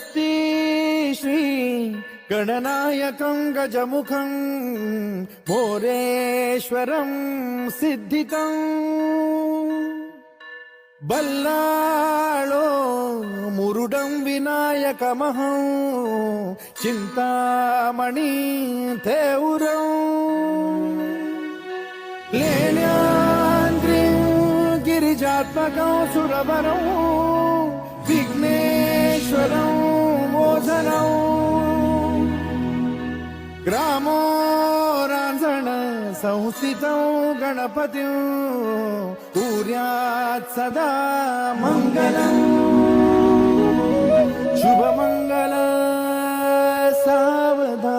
స్తి శ్రీ గణనాయకం గజముఖం మోరేశ్వరం సిద్ధికం బల్లాళో మురుడం వినాయకమహం చింతామణి తేవురం లేనాంద్రిం గిరిజాత్మకం సురవరం ग्रामो रांझण संस्थित गणपती कुर्यात् सदा मङ्गलम् शुभमङ्गल सावधा